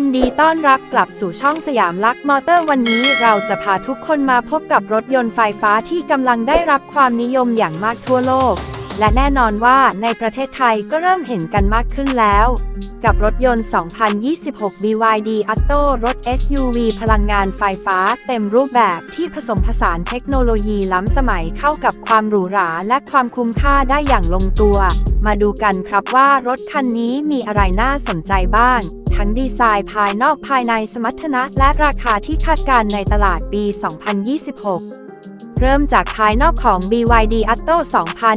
ยินดีต้อนรับกลับสู่ช่องสยามลักมอเตอร์วันนี้เราจะพาทุกคนมาพบกับรถยนต์ไฟฟ้าที่กำลังได้รับความนิยมอย่างมากทั่วโลก และแน่นอนว่าในประเทศไทยก็เริ่มเห็นกันมากขึ้นแล้ว กับรถยนต์ 2026 BYD Atto รถ SUV พลังงานไฟฟ้าเต็มรูปแบบที่ผสมผสานเทคโนโลยีล้ำสมัยเข้ากับความหรูหราและความคุ้มค่าได้อย่างลงตัว มาดูกันครับว่ารถคันนี้มีอะไรน่าสนใจบ้าง ทั้งดีไซน์ภายนอกภายในสมรรถนะและราคาที่คาดการณ์ในตลาดปี 2026เริ่มจากภายนอกของ BYD Atto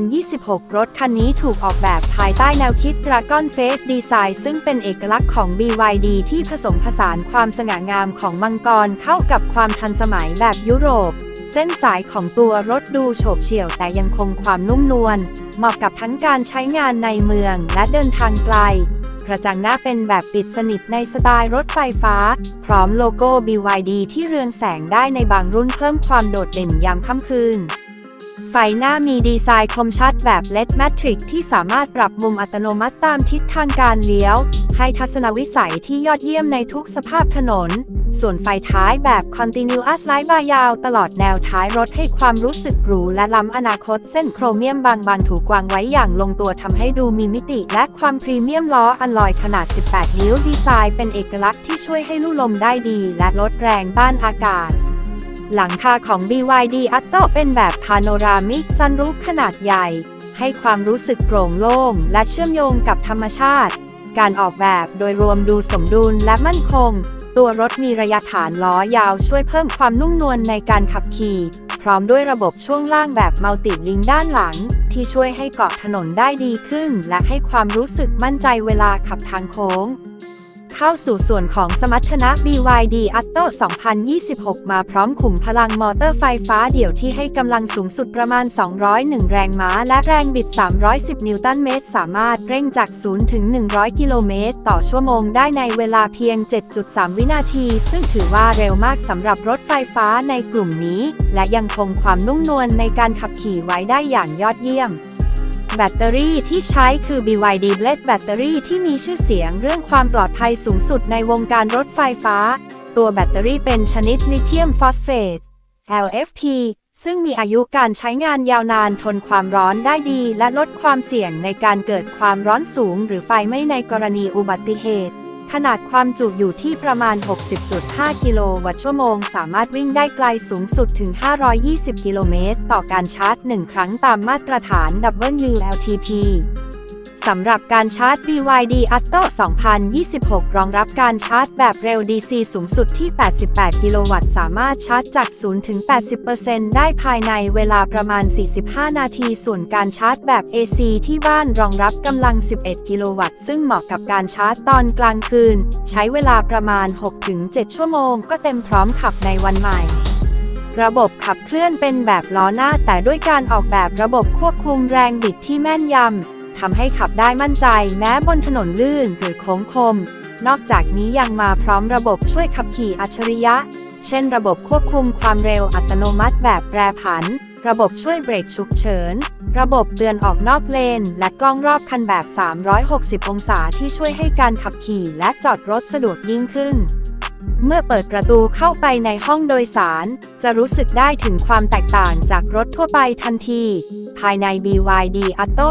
2026 รถคันนี้ถูกออกแบบภายใต้แนวคิด Dragon Face Design ซึ่งเป็นเอกลักษณ์ของ BYD ที่ผสมผสานความสง่างามของมังกรเข้ากับความทันสมัยแบบยุโรป เส้นสายของตัวรถดูโฉบเฉี่ยวแต่ยังคงความนุ่มนวล เหมาะกับทั้งการใช้งานในเมืองและเดินทางไกล กระจังหน้าเป็นแบบปิดสนิทในสไตล์รถไฟฟ้า พร้อมโลโก้ BYD ที่เรืองแสงได้ในบางรุ่นเพิ่มความโดดเด่นยามค่ำคืน ไฟหน้ามีดีไซน์คมชัดแบบ LED Matrix ที่สามารถปรับมุมอัตโนมัติตามทิศทางการเลี้ยว ให้ทัศนวิสัยที่ยอดเยี่ยมในทุกสภาพถนน ส่วนไฟท้ายแบบ Continuous Light Bar ยาวตลอดแนวท้ายรถให้ความรู้สึกหรูและล้ำอนาคตเส้นโครเมียมบางๆ ถูกวางไว้อย่างลงตัวทำให้ดูมีมิติและความพรีเมียมล้ออันลอยขนาด 18 นิ้วดีไซน์เป็นเอกลักษณ์ที่ช่วยให้ลู่ลมได้ดีและลดแรงต้านอากาศ หลังคาของ BYD Atto เป็นแบบพาโนรามิกซันรูฟขนาดใหญ่ ให้ความรู้สึกโปร่งโล่งและเชื่อมโยงกับธรรมชาติ การออกแบบโดยรวมดูสมดุลและมั่นคง ตัวรถมีระยะฐานล้อยาวช่วยเพิ่มความนุ่มนวลในการขับขี่ พร้อมด้วยระบบช่วงล่างแบบมัลติลิงด้านหลัง ที่ช่วยให้เกาะถนนได้ดีขึ้น และให้ความรู้สึกมั่นใจเวลาขับทางโค้ง เข้าสู่ส่วนของสมรรถนะ BYD Atto 2026 มาพร้อมขุมพลังมอเตอร์ไฟฟ้าเดี่ยวที่ให้กำลังสูงสุดประมาณ 201 แรงม้า และแรงบิด 310 นิวตันเมตร สามารถเร่งจาก 0 ถึง 100 กิโลเมตร ต่อชั่วโมงได้ในเวลาเพียง 7.3 วินาที ซึ่งถือว่าเร็วมากสำหรับรถไฟฟ้าในกลุ่มนี้ และยังคงความนุ่มนวลในการขับขี่ไว้ได้อย่างยอดเยี่ยม แบตเตอรี่ที่ใช้คือ BYD Blade แบตเตอรี่ที่มีชื่อเสียงเรื่องความปลอดภัยสูงสุดในวงการรถไฟฟ้า ตัวแบตเตอรี่เป็นชนิดลิเธียมฟอสเฟต LFP ซึ่งมีอายุการใช้งานยาวนานทนความร้อนได้ดี และลดความเสี่ยงในการเกิดความร้อนสูง หรือไฟไหม้ในกรณีอุบัติเหตุ ขนาดความจุอยู่ที่ประมาณ 60.5 กิโลวัตต์ชั่วโมง สามารถวิ่งได้ไกลสูงสุดถึง 520 กิโลเมตร ต่อการชาร์จ 1 ครั้งตามมาตรฐาน WLTP สำหรับการชาร์จ BYD Atto 2026 รองรับการชาร์จแบบเร็ว DC สูงสุดที่ 88 กิโลวัตต์ สามารถชาร์จจาก 0 ถึง 80%ได้ภายในเวลาประมาณ 45 นาที ส่วนการชาร์จแบบ AC ที่บ้านรองรับกำลัง 11 กิโลวัตต์ ซึ่งเหมาะกับการชาร์จตอนกลางคืน ใช้เวลาประมาณ 6-7 ชั่วโมง ก็เต็มพร้อมขับในวันใหม่ระบบขับเคลื่อนเป็นแบบล้อหน้าแต่ด้วยการออกแบบระบบควบคุมแรงบิดที่แม่นยำ ทำให้ขับได้มั่นใจแม้บนถนนลื่นหรือโค้งคม นอกจากนี้ยังมาพร้อมระบบช่วยขับขี่อัจฉริยะ เช่นระบบควบคุมความเร็วอัตโนมัติแบบแปรผัน ระบบช่วยเบรกฉุกเฉิน ระบบเตือนออกนอกเลน และกล้องรอบคันแบบ 360 องศาที่ช่วยให้การขับขี่และจอดรถสะดวกยิ่งขึ้น เมื่อเปิดประตูเข้าไปในห้องโดยสาร จะรู้สึกได้ถึงความแตกต่างจากรถทั่วไปทันที ภายใน BYD Atto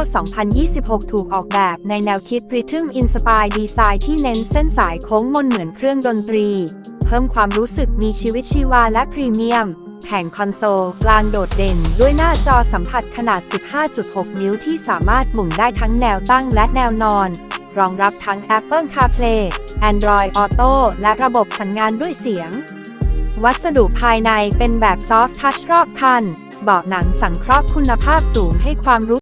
2026 ถูกออกแบบในแนวคิด Rhythm Inspire Design ที่เน้นเส้นสายโค้งมนเหมือนเครื่องดนตรี เพิ่มความรู้สึกมีชีวิตชีวาและพรีเมียมแผงคอนโซลกลางโดดเด่นด้วยหน้าจอสัมผัสขนาด 15.6 นิ้วที่สามารถหมุนได้ทั้งแนวตั้งและแนวนอน รองรับทั้ง Apple CarPlay Android Auto และระบบสั่งงานด้วยเสียง วัสดุภายในเป็นแบบซอฟท์ทัชรอบคัน เบาะหนังสังเคราะห์คุณภาพสูงให้ความรู้